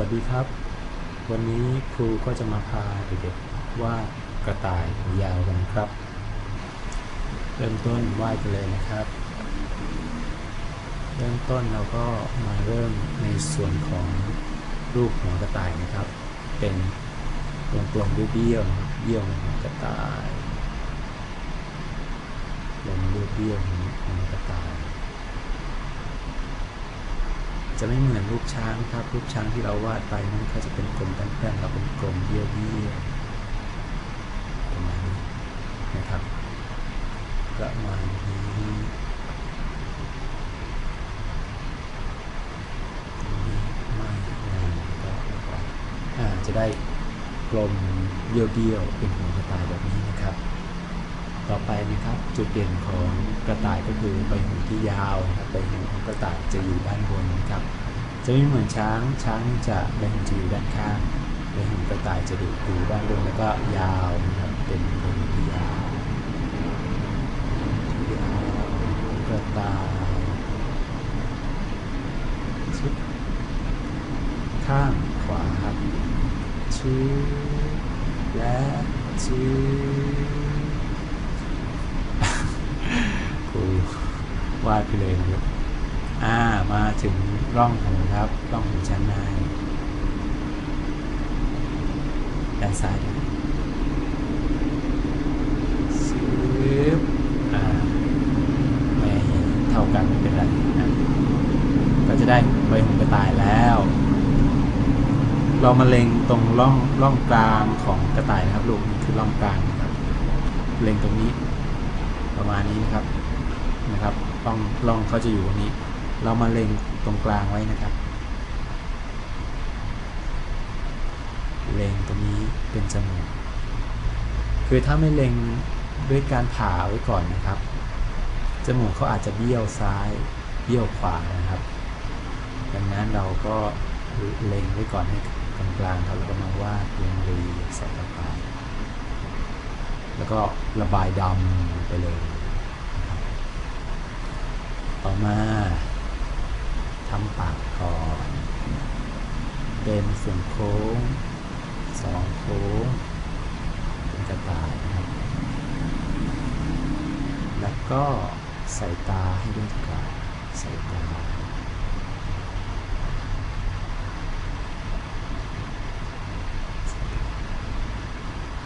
วัสดีครับ วันนี้ครูก็จะมาพาเด็กๆวาดกระต่ายยาวกันครับ เริ่มต้นวาดกันเลยนะครับ เริ่มต้นเราก็มาเริ่มในส่วนของรูปหัวกระต่ายนะครับ เป็นวงกลมเบี้ยวๆนะครับเบี้ยวกระต่ายลงรูปเบี้ยวของกระต่าย จะไม่เหมือนรูปช้างครับ รูปช้างที่เราวาดไปนั้นเขาจะเป็นกลมแป้นๆเราเป็นกลมเบี้ยวๆประมาณนี้นะครับประมาณนี้ตรงนี้ไม่นานก็อ่าจะได้กลมเบี้ยวๆเป็นหัวกระต่ายแบบนี้นะครับ ต่อไปนะครับจุดเด่นของกระต่ายก็คือใบหูที่ยาวนะครับใบหูของกระต่ายจะอยู่ด้านบนนะครับ จะไม่เหมือนช้างช้างจะใบหูจะอยู่ด้านข้างใบหูกระต่ายจะอยู่ด้านบนแล้วก็ยาวนะครับเป็นใบหูที่ยาวยาวกระต่ายชิดข้างขวาครับชื้อและชื้อ ครู วาดไปเลยนะครับอ่ามาถึงร่องหูครับร่องหูชั้นในด้านซ้ายด้วยซึบอ่าไม่เท่ากันไม่เป็นไรนะก็จะได้ใบหูกระต่ายแล้วเรามาเล็งตรงร่องร่องกลางของกระต่ายนะครับลูกนี่คือร่องกลางนะครับ เล็งตรงนี้ประมาณนี้นะครับนะครับ ร่องร่องเขาจะอยู่ตรงนี้ เรามาเล็งตรงกลางไว้นะครับ เล็งตรงนี้เป็นจมูกคือถ้าไม่เล็งด้วยการผ่าไว้ก่อนนะครับ จมูกเขาอาจจะเบี้ยวซ้าย เบี้ยวขวานะครับ ดังนั้นเราก็เล็งไว้ก่อนให้กลางกลางๆครับแล้วก็มาวาดเรียงรีใส่ลงไป แล้วก็ระบายดำไปเลย ต่อมาทำปากก่อน เป็นส่วนโค้งสองโค้งเป็นกระต่ายนะครับ แล้วก็ใส่ตาให้ด้วยครับใส่ตา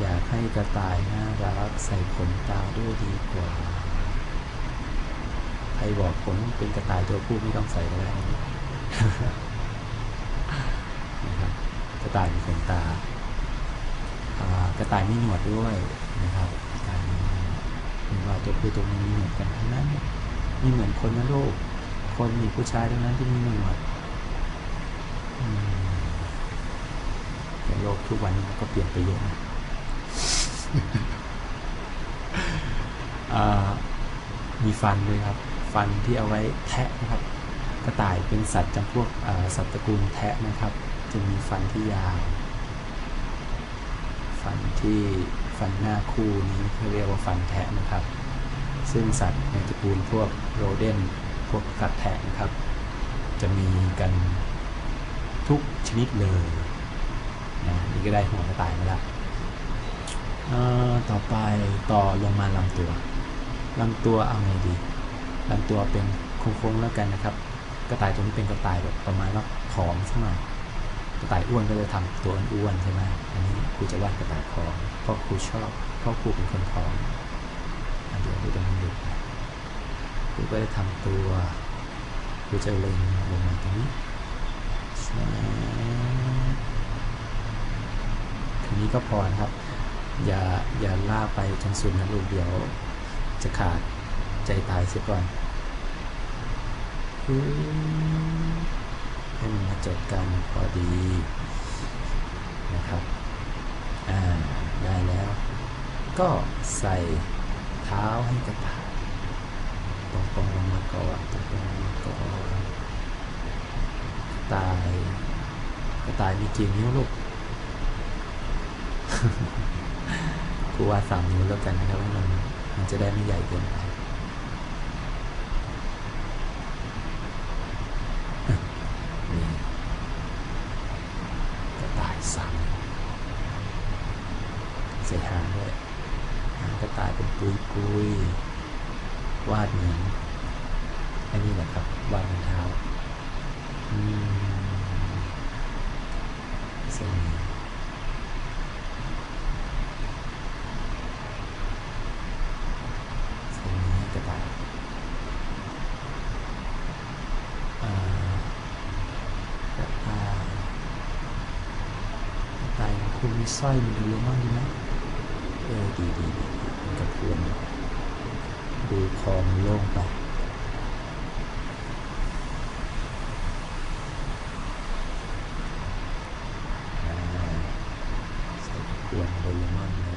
อยากให้กระต่ายน่ารักใส่ขนตาด้วยดีกว่า ใครบอกผมเป็นกระต่ายตัวผู้ไม่ต้องใส่ก็ได้นะครับกระต่ายมีขนตาากระต่ายมีหนวดด้วยนะครับกระต่ายมีว่าตัวผู้ตัวเมียมีหนวดกันทั้งนั้นไม่เหมือนคนนะลูกคนมีผู้ชายทั้งนั้นที่มีหนวดแต่โลกทุกวันนี้ก็เปลี่ยนไปเยอะนะมีฟันด้วยครับ ฟันที่เอาไว้แทะนะครับ กระต่ายเป็นสัตว์จำพวกสัตว์ตระกูลแทะนะครับ จะมีฟันที่ยาว ฟันที่ฟันหน้าคู่นี้เขาเรียกว่าฟันแทะนะครับ ซึ่งสัตว์ในตระกูลพวกโรเดนพวกสัตว์แทะนะครับ จะมีกันทุกชนิดเลยนะนี่ก็ได้หัวกระต่ายมาแล้วต่อไปต่อลงมาลำตัวลำตัวเอาไงดี ลำตัวเป็นโค้งๆแล้วกันนะครับ กระต่ายตัวนี้เป็นกระต่ายแบบประมาณว่าผอมสักหน่อยกระต่ายอ้วนก็จะทำตัวอ้วนใช่ไหมอันนี้ครูจะวาดกระต่ายผอมเพราะครูชอบเพราะครูเป็นคนผอมอันเดียวครูจะมาดูครูก็จะทำตัวครูจะเล็งลงมาตรงนี้ทีนี้ก็พอนะครับ อย่าอย่าล่าไปจนสุดนะลูกเดี๋ยวจะขาดใจตายเสียก่อน ให้มันมาจบกันพอดีนะครับอ่าได้แล้ว ก็ใส่เท้าให้กระต่ายตรงๆลงมาก่อนตรงๆลงมาก่อนกระต่ายกระต่ายมีกี่นิ้วลูกครูว่าสามนิ้วแล้วกันนะครับว่ามันมันจะได้ไม่ใหญ่เกินไป นี่ ตายเป็นปุยปุยๆ วาดเหมือนอันนี้แหละครับ วาดเหมือนเท้าส้นนี้เส้นนี้กระต่ายกระต่ายกระต่ายคุณมีสร้อยมีโดเรมอนดีไหมเออดีดีดีกระเพื่อมดู คือของโลกไปใส่เปลี่ยนโดเมอน